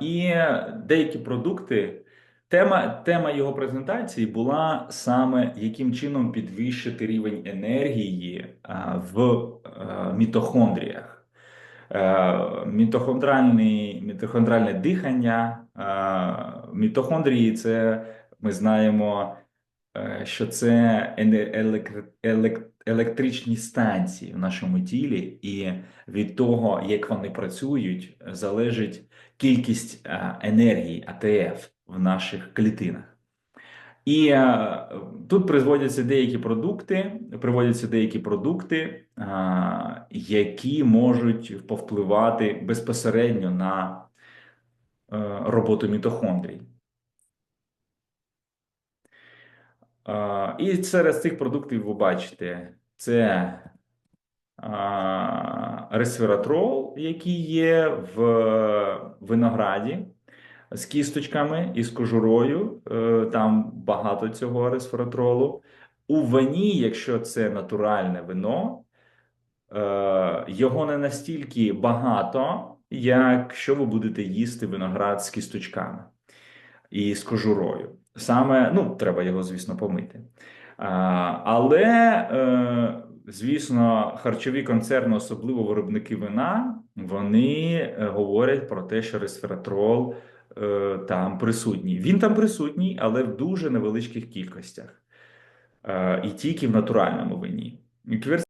І деякі продукти. Тема, тема його презентації була саме яким чином підвищити рівень енергії в а, мітохондріях. Е, мітохондральне дихання. Мітохондрії це ми знаємо, е, що це ене- елек- елек- електричні станції в нашому тілі, і від того, як вони працюють, залежить кількість е, енергії АТФ в наших клітинах. І е, тут призводяться деякі продукти, приводяться деякі продукти, е, які можуть повпливати безпосередньо на роботу мітохондрій. І серед цих продуктів ви бачите, це ресвератрол, який є в винограді з кісточками і з кожурою. Е, Там багато цього ресвератролу. У вині, якщо це натуральне вино, е, його не настільки багато, якщо ви будете їсти виноград з кісточками і з кожурою. Саме, ну, треба його, звісно, помити. Але, е, звісно, харчові концерни, особливо виробники вина, вони е, говорять про те, що ресвератрол е, там присутній. Він там присутній, але в дуже невеличких кількостях. І тільки в натуральному вині.